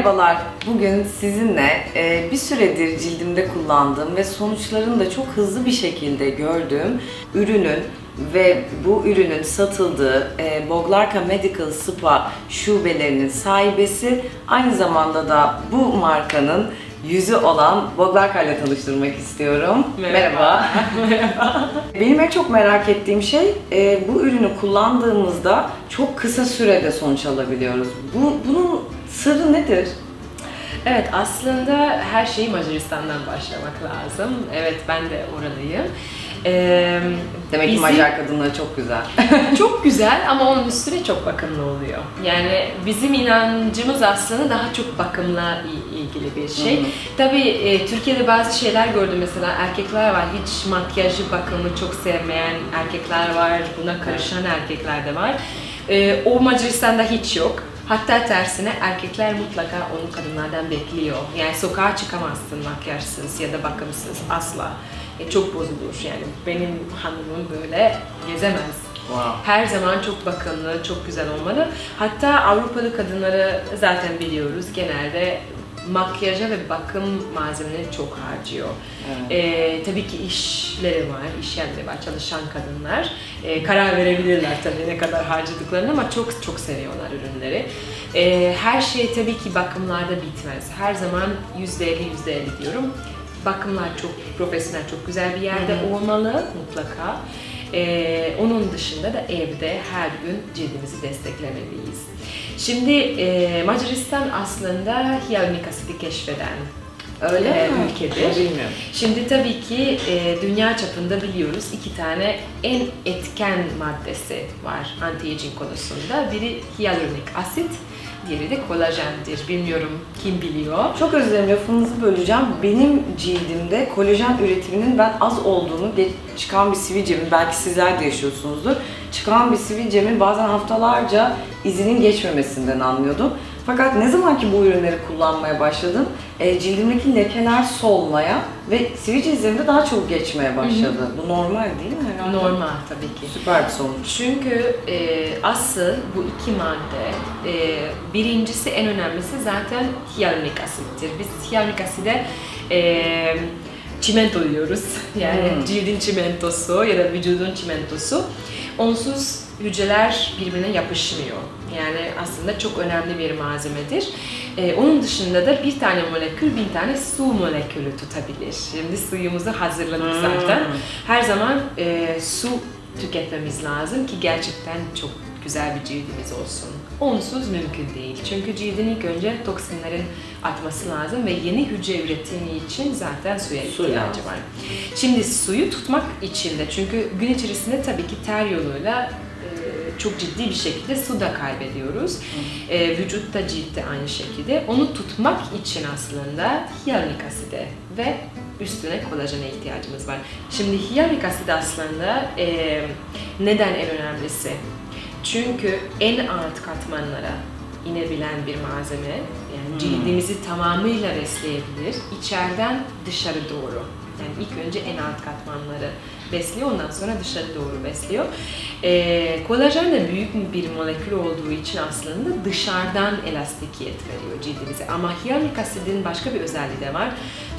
Merhabalar. Bugün sizinle e, bir süredir cildimde kullandığım ve sonuçlarını da çok hızlı bir şekilde gördüğüm ürünün ve bu ürünün satıldığı e, Boglarka Medical Spa şubelerinin sahibesi aynı zamanda da bu markanın yüzü olan Boglarka ile tanıştırmak istiyorum. Merhaba. Benim en çok merak ettiğim şey e, bu ürünü kullandığımızda çok kısa sürede sonuç alabiliyoruz. Bu bunun sırrı nedir? Evet aslında her şeyi Macaristan'dan başlamak lazım. Evet ben de oralıyım. Ee, Demek ki bizim- Macar kadınları çok güzel. çok güzel ama onun üstüne çok bakımlı oluyor. Yani bizim inancımız aslında daha çok bakımla ilgili bir şey. Hı hı. Tabii e, Türkiye'de bazı şeyler gördüm mesela erkekler var hiç makyajı bakımı çok sevmeyen erkekler var, buna karışan erkekler de var. E, o Macaristan'da hiç yok. Hatta tersine erkekler mutlaka onu kadınlardan bekliyor. Yani sokağa çıkamazsın makyajsız ya da bakımsız asla. E, çok bozulur yani. Benim hanımım böyle gezemez. Wow. Her zaman çok bakımlı, çok güzel olmalı. Hatta Avrupalı kadınları zaten biliyoruz genelde makyaja ve bakım malzemelerini çok harcıyor. Evet. Ee, tabii ki işleri var, iş yerleri var, çalışan kadınlar. Ee, karar verebilirler tabii ne kadar harcadıklarını ama çok çok seviyorlar ürünleri. Ee, her şey tabii ki bakımlarda bitmez. Her zaman %50 %50 diyorum. Bakımlar çok profesyonel, çok güzel bir yerde Hı hı. olmalı mutlaka. Ee, onun dışında da evde her gün cildimizi desteklemeliyiz. Şimdi e, Macaristan aslında hyaluronik asidi keşfeden Öyle e, mi? ülkedir. Bilmiyorum. Şimdi tabii ki e, dünya çapında biliyoruz iki tane en etken maddesi var anti-aging konusunda. Biri hyaluronik asit, diğeri de kolajendir. Bilmiyorum kim biliyor. Çok özür dilerim lafınızı böleceğim. Benim cildimde kolajen üretiminin ben az olduğunu, çıkan bir sivilcemin, belki sizler de yaşıyorsunuzdur, çıkan bir sivilcemin bazen haftalarca izinin geçmemesinden anlıyordum. Fakat ne zaman ki bu ürünleri kullanmaya başladım, e, cildimdeki lekeler solmaya ve sivilce izlerim de daha çabuk geçmeye başladı. Bu normal değil mi herhalde? Normal tabii ki. Süper bir sonuç. Çünkü e, asıl bu iki madde, e, birincisi en önemlisi zaten hyaluronik asittir. Biz hyaluronik aside e, çimento diyoruz. Yani Hmm. cildin çimentosu ya da vücudun çimentosu. Onsuz hücreler birbirine yapışmıyor. Yani aslında çok önemli bir malzemedir. E, onun dışında da bir tane molekül bin tane su molekülü tutabilir. Şimdi suyumuzu hazırladık Hmm. zaten. Her zaman e, su tüketmemiz lazım ki gerçekten çok güzel bir cildimiz olsun. Onsuz mümkün değil. Çünkü cildin ilk önce toksinlerin atması lazım ve yeni hücre üretimi için zaten suya Su ihtiyacı var. Şimdi suyu tutmak için de çünkü gün içerisinde tabii ki ter yoluyla çok ciddi bir şekilde su da kaybediyoruz. E, vücut da aynı şekilde. Onu tutmak için aslında hyaluronik aside ve üstüne kolajene ihtiyacımız var. Şimdi hyaluronik asit aslında e, neden en önemlisi? Çünkü en alt katmanlara inebilen bir malzeme. Yani Hmm. cildimizi tamamıyla besleyebilir. İçeriden dışarı doğru. Yani ilk önce en alt katmanları besliyor, ondan sonra dışarı doğru besliyor. Ee, kolajen de büyük bir molekül olduğu için aslında dışarıdan elastikiyet veriyor cildimize. Ama hyaluronik asidin başka bir özelliği de var.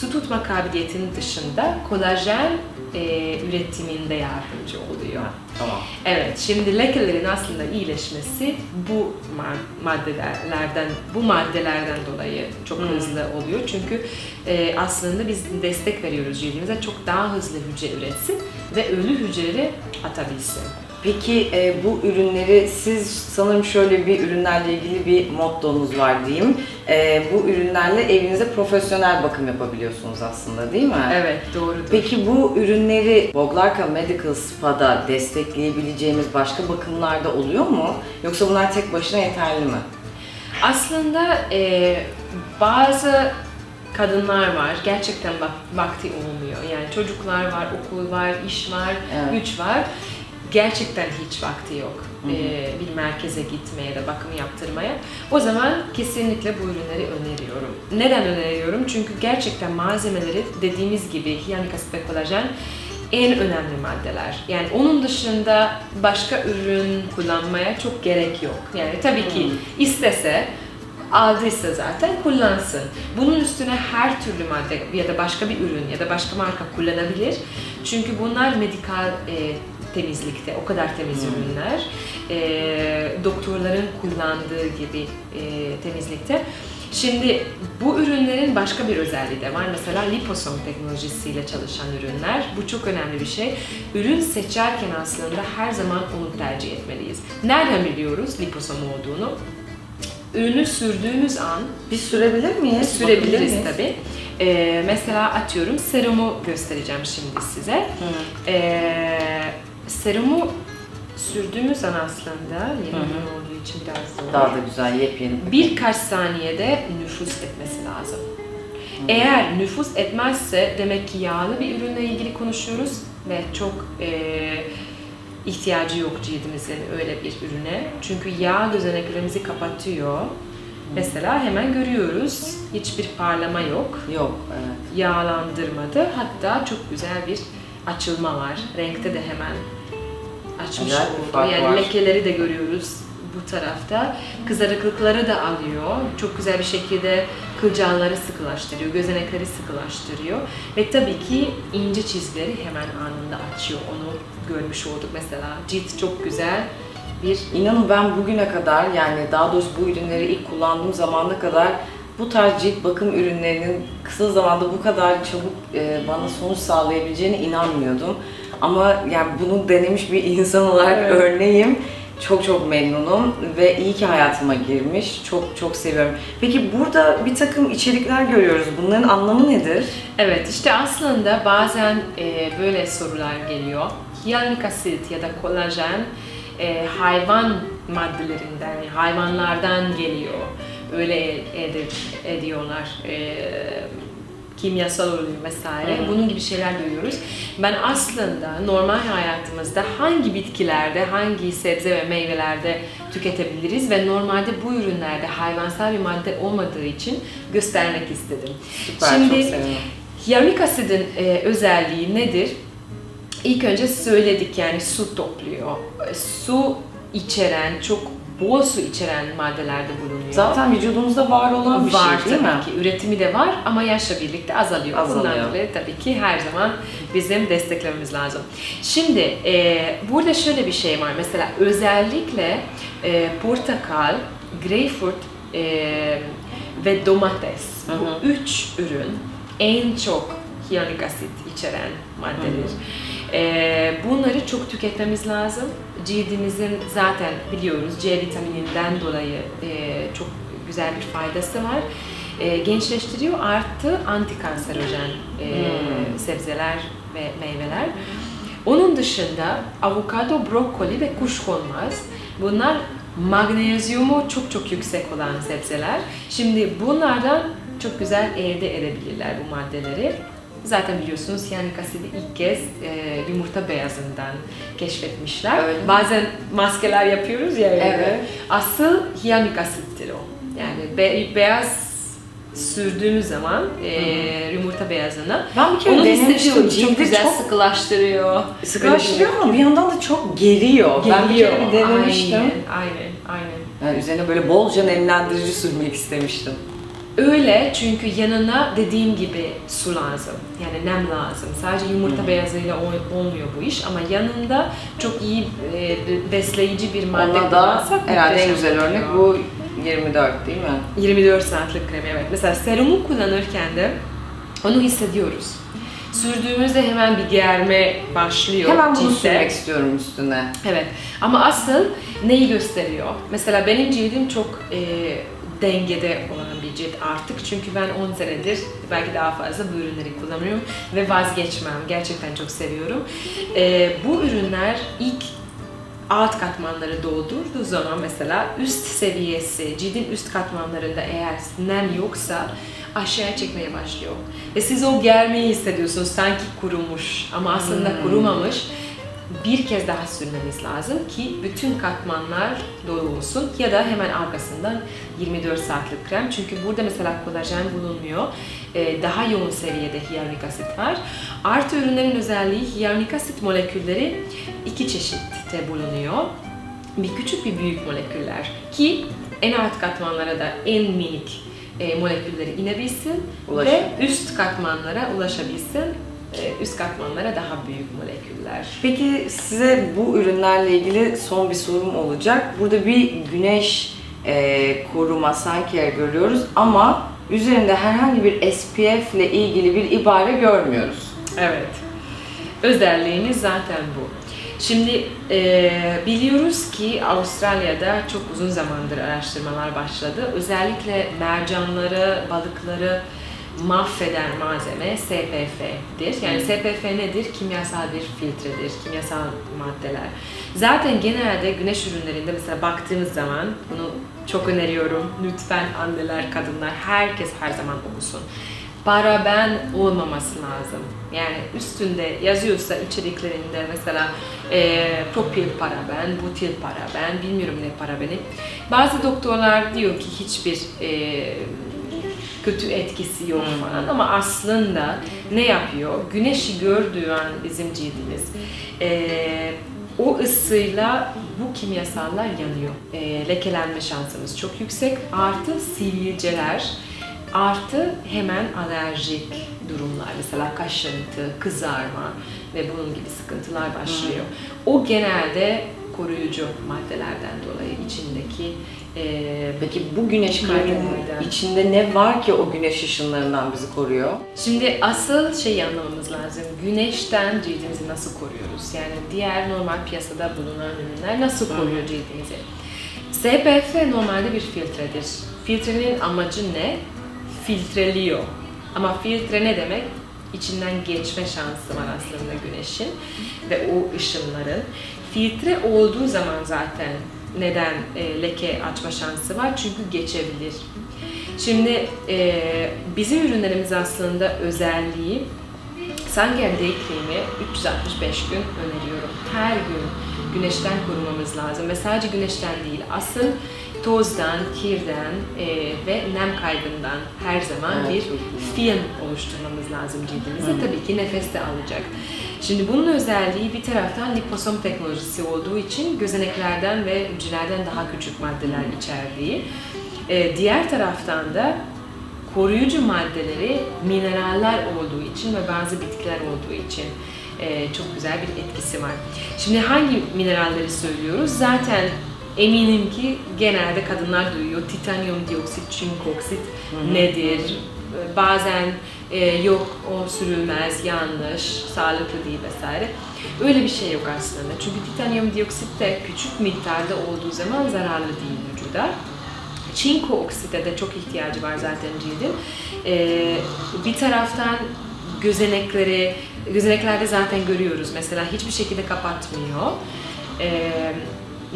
Su tutma kabiliyetinin dışında kolajen e, üretiminde yardımcı oluyor. Tamam. Evet, şimdi lekelerin aslında iyileşmesi bu ma- maddelerden, bu maddelerden dolayı çok Hmm. hızlı oluyor. Çünkü e, aslında biz destek veriyoruz cildimize çok daha hızlı hücre üretsin ve ölü hücreleri atabilsin. Peki e, bu ürünleri siz sanırım şöyle bir ürünlerle ilgili bir mottonuz var diyeyim. E, bu ürünlerle evinize profesyonel bakım yapabiliyorsunuz aslında değil mi? Evet, doğrudur. Peki bu ürünleri Boglarka Medical Spa'da destekleyebileceğimiz başka bakımlarda oluyor mu? Yoksa bunlar tek başına yeterli mi? Aslında e, bazı kadınlar var gerçekten bak, vakti olmuyor. Yani çocuklar var, okul var, iş var, Evet. güç var. Gerçekten hiç vakti yok Hı hı. e, bir merkeze gitmeye da bakım yaptırmaya. O zaman kesinlikle bu ürünleri öneriyorum. Neden öneriyorum? Çünkü gerçekten malzemeleri dediğimiz gibi hyaluronik asit ve kolajen en önemli maddeler. Yani onun dışında başka ürün kullanmaya çok gerek yok. Yani tabii ki istese aldıysa zaten kullansın. Bunun üstüne her türlü madde ya da başka bir ürün ya da başka marka kullanabilir. Çünkü bunlar medikal e, temizlikte, o kadar temiz ürünler. E, doktorların kullandığı gibi e, temizlikte. Şimdi bu ürünlerin başka bir özelliği de var. Mesela liposom teknolojisiyle çalışan ürünler. Bu çok önemli bir şey. Ürün seçerken aslında her zaman onu tercih etmeliyiz. Nereden biliyoruz liposom olduğunu? Ürünü sürdüğümüz an Bir sürebilir miyiz? sürebiliriz miyiz? tabii. Ee, mesela atıyorum serumu göstereceğim şimdi size. Ee, serumu sürdüğümüz an aslında, yeni Hı hı. ürün olduğu için biraz zor. Daha da güzel, yepyeni. Birkaç saniyede nüfus etmesi lazım. Eğer nüfus etmezse demek ki yağlı bir ürünle ilgili konuşuyoruz ve çok eee, ihtiyacı yok cildimizin öyle bir ürüne. Çünkü yağ gözeneklerimizi kapatıyor. Mesela hemen görüyoruz hiçbir parlama yok, Yok, evet. yağlandırmadı. Hatta çok güzel bir açılma var. Renkte de hemen açmış bir oldu. Yani var. lekeleri de görüyoruz bu tarafta. Kızarıklıkları da alıyor. Çok güzel bir şekilde kılcalları sıkılaştırıyor, gözenekleri sıkılaştırıyor. Ve tabii ki ince çizgileri hemen anında açıyor. Onu görmüş olduk mesela. Cilt çok güzel bir İnanın ben bugüne kadar yani daha doğrusu bu ürünleri ilk kullandığım zamana kadar bu tarz cilt bakım ürünlerinin kısa zamanda bu kadar çabuk e, bana sonuç sağlayabileceğine inanmıyordum. Ama yani bunu denemiş bir insan olarak Evet. örneğim. Çok çok memnunum ve iyi ki hayatıma girmiş. Çok çok seviyorum. Peki burada bir takım içerikler görüyoruz. Bunların anlamı nedir? Evet işte aslında bazen e, böyle sorular geliyor. Hyaluronik asit ya da kolajen e, hayvan maddelerinden, yani hayvanlardan geliyor. Öyle ed- ediyorlar. E, kimyasal oluyor vesaire. Hı. Bunun gibi şeyler duyuyoruz. Ben aslında normal hayatımızda hangi bitkilerde, hangi sebze ve meyvelerde tüketebiliriz ve normalde bu ürünlerde hayvansal bir madde olmadığı için göstermek istedim. Süper, Şimdi hyaluronik asidin e, özelliği nedir? İlk önce söyledik yani su topluyor. Su içeren, çok bol su içeren maddelerde bulunuyor. Zaten vücudumuzda var olan bir var şey değil tabii mi? ki. Üretimi de var ama yaşla birlikte azalıyor. Azalıyor. Bundan dolayı tabii ki her zaman bizim desteklememiz lazım. Şimdi e, burada şöyle bir şey var. Mesela özellikle e, portakal, greyfurt e, ve domates. Hı hı. Bu üç ürün en çok hyaluronik asit içeren maddeler. E, bunları çok tüketmemiz lazım. Cildimizin zaten biliyoruz C vitamininden dolayı e, çok güzel bir faydası var. E, gençleştiriyor artı antikanserojen e, Hmm. sebzeler ve meyveler. Onun dışında avokado, brokoli ve kuşkonmaz bunlar magnezyumu çok çok yüksek olan sebzeler. Şimdi bunlardan çok güzel elde edebilirler bu maddeleri. Zaten biliyorsunuz hyaluronik asidi ilk kez e, yumurta beyazından keşfetmişler. Öyle? Bazen maskeler yapıyoruz ya. Evet. Asıl hyaluronik asittir o. Yani be- beyaz sürdüğümüz zaman e, yumurta beyazına Ben bir kere onu hissediyorum. Çok güzel çok sıkılaştırıyor. sıkılaştırıyor ama bir yandan da çok geriyor. Ben bir kere bir denemiştim. Aynen, aynen, aynen. Yani üzerine böyle bolca nemlendirici sürmek istemiştim. Öyle çünkü yanına dediğim gibi su lazım. Yani nem lazım. Sadece yumurta beyazıyla ol- olmuyor bu iş ama yanında çok iyi e, be- besleyici bir madde Ona da herhalde en güzel örnek bu 24 değil mi? 24 saatlik krem evet. Mesela serumu kullanırken de onu hissediyoruz. Sürdüğümüzde hemen bir germe başlıyor. Hemen bunu ciltte. sürmek istiyorum üstüne. Evet. Ama asıl neyi gösteriyor? Mesela benim cildim çok e, dengede olan cilt artık. Çünkü ben 10 senedir belki daha fazla bu ürünleri kullanıyorum ve vazgeçmem. Gerçekten çok seviyorum. E, bu ürünler ilk alt katmanları doldurduğu zaman mesela üst seviyesi, cildin üst katmanlarında eğer nem yoksa aşağıya çekmeye başlıyor. Ve siz o germeyi hissediyorsunuz sanki kurumuş ama aslında Hmm. kurumamış. Bir kez daha sürmeniz lazım ki bütün katmanlar dolu olsun ya da hemen arkasından 24 saatlik krem. Çünkü burada mesela kolajen bulunmuyor. Ee, daha yoğun seviyede hyaluronik asit var. Artı ürünlerin özelliği hyaluronik asit molekülleri iki çeşitte bulunuyor. Bir küçük bir büyük moleküller ki en alt katmanlara da en minik e, molekülleri inebilsin Ulaşabilsin. ve üst katmanlara ulaşabilsin. E, üst katmanlara daha büyük moleküller. Peki size bu ürünlerle ilgili son bir sorum olacak. Burada bir güneş e, koruma Suncare görüyoruz ama üzerinde herhangi bir SPF ile ilgili bir ibare görmüyoruz. Evet. Özelliğimiz zaten bu. Şimdi e, biliyoruz ki Avustralya'da çok uzun zamandır araştırmalar başladı. Özellikle mercanları, balıkları mahveden malzeme SPF'dir. Yani SPF nedir? Kimyasal bir filtredir, kimyasal maddeler. Zaten genelde güneş ürünlerinde mesela baktığımız zaman bunu çok öneriyorum. Lütfen anneler, kadınlar, herkes her zaman okusun paraben olmaması lazım. Yani üstünde yazıyorsa içeriklerinde mesela e, propil paraben, butil paraben, bilmiyorum ne parabeni. Bazı doktorlar diyor ki hiçbir e, kötü etkisi yok falan ama aslında ne yapıyor? Güneşi gördüğü an bizim cildimiz e, o ısıyla bu kimyasallar yanıyor. E, lekelenme şansımız çok yüksek. Artı sivilceler, Artı hemen alerjik durumlar mesela kaşıntı, kızarma ve bunun gibi sıkıntılar başlıyor. O genelde koruyucu maddelerden dolayı içindeki e, Peki bu güneş Maddelerden. içinde ne var ki o güneş ışınlarından bizi koruyor? Şimdi asıl şeyi anlamamız lazım. Güneşten cildimizi nasıl koruyoruz? Yani diğer normal piyasada bulunan ürünler nasıl koruyor cildimizi? SPF normalde bir filtredir. Filtrenin amacı ne? Filtreliyor. Ama filtre ne demek? İçinden geçme şansı var aslında güneşin ve o ışınların. Filtre olduğu zaman zaten neden e, leke açma şansı var? Çünkü geçebilir. Şimdi e, bizim ürünlerimiz aslında özelliği Sanger Day Cream'i 365 gün öneriyorum. Her gün güneşten korumamız lazım ve sadece güneşten değil, asıl tozdan, kirden e, ve nem kaybından her zaman Evet, bir film oluşturmamız lazım cildimizde. Tabii ki nefes de alacak. Şimdi bunun özelliği bir taraftan liposom teknolojisi olduğu için gözeneklerden ve hücrelerden daha küçük maddeler içerdiği. E, diğer taraftan da koruyucu maddeleri mineraller olduğu için ve bazı bitkiler olduğu için e, çok güzel bir etkisi var. Şimdi hangi mineralleri söylüyoruz? Zaten eminim ki genelde kadınlar duyuyor. Titanyum dioksit, çinko oksit nedir? Bazen e, yok o sürülmez, yanlış, sağlıklı değil vesaire. Öyle bir şey yok aslında. Çünkü titanyum dioksit de küçük miktarda olduğu zaman zararlı değil vücuda. Çinko oksite de çok ihtiyacı var zaten cildin. Ee, bir taraftan gözenekleri, gözeneklerde zaten görüyoruz mesela hiçbir şekilde kapatmıyor. Ee,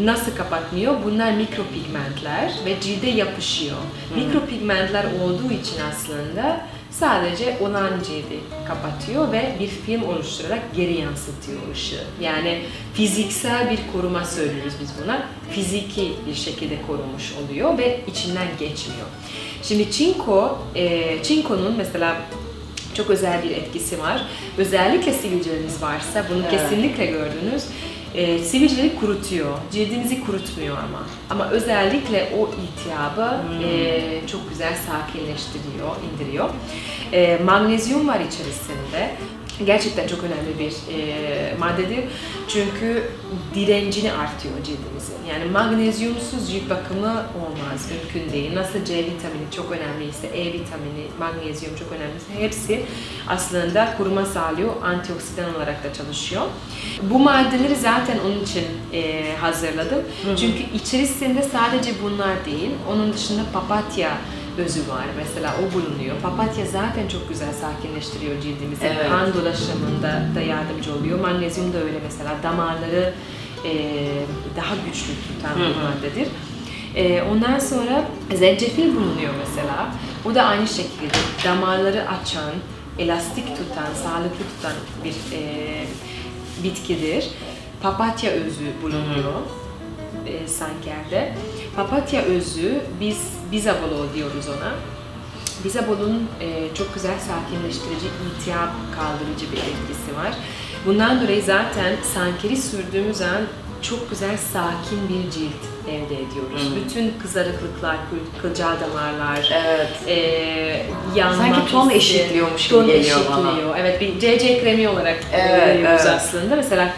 nasıl kapatmıyor? Bunlar mikropigmentler ve cilde yapışıyor. Mikropigmentler olduğu için aslında sadece olan cildi kapatıyor ve bir film oluşturarak geri yansıtıyor ışığı. Yani fiziksel bir koruma söylüyoruz biz buna. Fiziki bir şekilde korumuş oluyor ve içinden geçmiyor. Şimdi çinko, e, çinkonun mesela çok özel bir etkisi var. Özellikle sivilceleriniz varsa bunu Evet. kesinlikle gördünüz. E, sivilceleri kurutuyor. Cildinizi kurutmuyor ama. Ama özellikle o iltihabı e, çok güzel sakinleştiriyor, indiriyor. E, magnezyum var içerisinde. Gerçekten çok önemli bir e, maddedir. Çünkü direncini artıyor cildimizin. Yani magnezyumsuz cilt bakımı olmaz, mümkün değil. Nasıl C vitamini çok önemliyse, E vitamini, magnezyum çok önemliyse hepsi aslında koruma sağlıyor, antioksidan olarak da çalışıyor. Bu maddeleri zaten onun için e, hazırladım. Çünkü içerisinde sadece bunlar değil, onun dışında papatya özü var mesela o bulunuyor. Papatya zaten çok güzel sakinleştiriyor cildimizi. Evet. Kan dolaşımında da yardımcı oluyor. Magnezyum da öyle mesela damarları e, daha güçlü tutan bir maddedir. E, ondan sonra zencefil bulunuyor mesela. Bu da aynı şekilde damarları açan, elastik tutan, sağlıklı tutan bir e, bitkidir. Papatya özü bulunuyor e, Sanker'de. Papatya özü, biz bizabolo diyoruz ona. Bizabol'un e, çok güzel sakinleştirici, iltihap kaldırıcı bir etkisi var. Bundan dolayı zaten Sanker'i sürdüğümüz an çok güzel sakin bir cilt elde ediyoruz. Hı. Bütün kızarıklıklar, kıl- kılcal damarlar, Evet. e, yanma Sanki ton hissi, eşitliyormuş gibi ton geliyor bana. eşitliyor. Evet bir CC kremi olarak Evet, evet. aslında. Mesela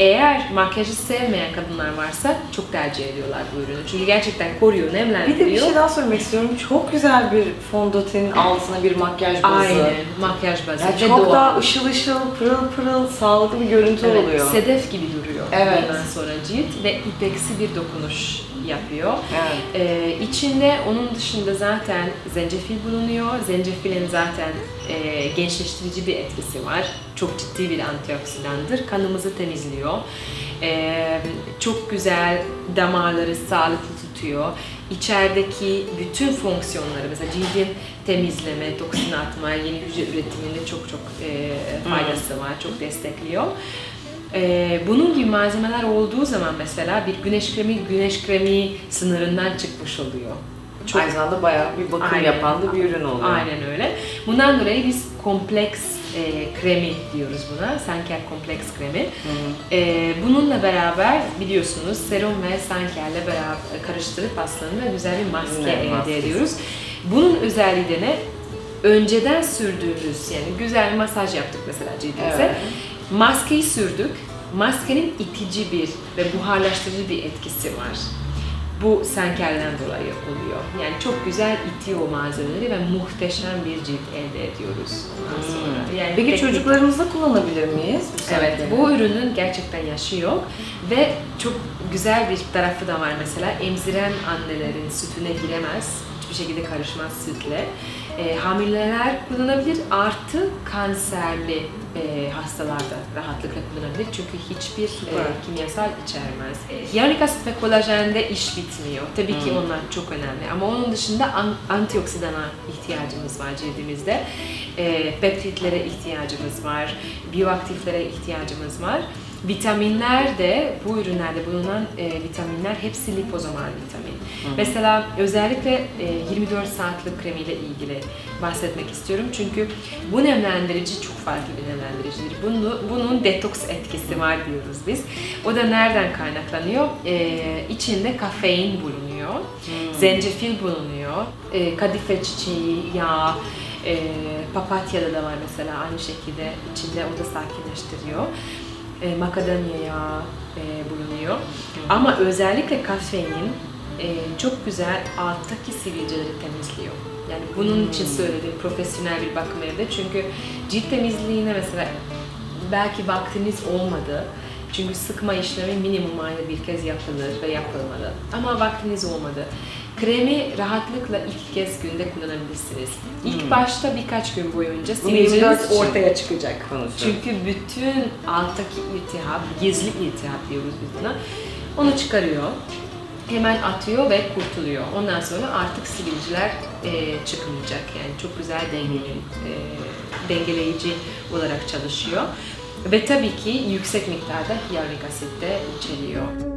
eğer makyajı sevmeyen kadınlar varsa çok tercih ediyorlar bu ürünü. Çünkü gerçekten koruyor, Bir de bir nemlendiriyor. şey daha söylemek istiyorum. Çok güzel bir fondötenin altına bir makyaj bazı. Aynen, makyaj bazı. Yani çok doğal. daha ışıl ışıl, pırıl pırıl, sağlıklı bir görüntü Evet, oluyor. sedef gibi duruyor Evet. ondan sonra cilt ve ipeksi bir dokunuş yapıyor. Evet. Ee, içinde onun dışında zaten zencefil bulunuyor. Zencefilin zaten e, gençleştirici bir etkisi var. Çok ciddi bir antioksidandır. Kanımızı temizliyor. Ee, çok güzel damarları sağlıklı tutuyor. İçerideki bütün fonksiyonları mesela cildin temizleme, toksin atma, yeni hücre üretiminde çok çok e, faydası var. Çok destekliyor. Ee, bunun gibi malzemeler olduğu zaman mesela bir güneş kremi güneş kremi sınırından çıkmış oluyor. Çok Aynı zamanda bayağı bir bakım Aynen. yapan da bir ürün oluyor. Aynen öyle. Bundan dolayı biz kompleks e, kremi diyoruz buna. Sanker kompleks kremi. Hı. E, bununla beraber biliyorsunuz serum ve sankerle beraber karıştırıp aslında güzel bir maske Güzel elde maskesi. ediyoruz. Bunun özelliği de ne? Önceden sürdüğümüz yani güzel masaj yaptık mesela cildimize. Evet. Maskeyi sürdük. Maskenin itici bir ve buharlaştırıcı bir etkisi var. Bu sankerden dolayı oluyor. Yani çok güzel itiyor malzemeleri ve muhteşem bir cilt elde ediyoruz ondan sonra. Yani Hmm. Peki teknik- çocuklarımızda kullanabilir miyiz? bu Evet, bu ürünün gerçekten yaşı yok ve çok güzel bir tarafı da var mesela emziren annelerin sütüne giremez, hiçbir şekilde karışmaz sütle. E, hamileler kullanabilir artı kanserli e, hastalarda rahatlıkla kullanabilir çünkü hiçbir e, kimyasal içermez. E, hyaluronik asit ve kolajende iş bitmiyor. Tabii ki onlar çok önemli ama onun dışında an- antioksidana ihtiyacımız var cildimizde. E, peptitlere ihtiyacımız var, biyoaktiflere ihtiyacımız var. Vitaminler de bu ürünlerde bulunan e, vitaminler hepsi lipozomal vitamin. Mesela özellikle e, 24 saatlik kremiyle ilgili bahsetmek istiyorum. Çünkü bu nemlendirici çok farklı bir nemlendiricidir. Bunu, bunun detoks etkisi var diyoruz biz. O da nereden kaynaklanıyor? E, içinde kafein bulunuyor, zencefil bulunuyor, e, kadife çiçeği, yağ, e, papatyada da var mesela aynı şekilde içinde o da sakinleştiriyor. E, makadamya yağı e, bulunuyor. Ama özellikle kafein e, çok güzel alttaki sivilceleri temizliyor. Yani bunun için söyledim profesyonel bir bakım evde. Çünkü cilt temizliğine mesela belki vaktiniz olmadı. Çünkü sıkma işlemi minimum ayda bir kez yapılır ve yapılmalı. Ama vaktiniz olmadı. Kremi rahatlıkla iki kez günde kullanabilirsiniz. İlk başta birkaç gün boyunca Bunu 24 sivilceleriniz için ortaya çıkacak. konuşuyoruz. Çünkü bütün alttaki iltihap, gizli iltihap diyoruz biz buna. Onu çıkarıyor. Hemen atıyor ve kurtuluyor. Ondan sonra artık sivilceler e, çıkmayacak. Yani çok güzel dengeli, e, dengeleyici olarak çalışıyor. Ve tabii ki yüksek miktarda hyaluronik asit de içeriyor.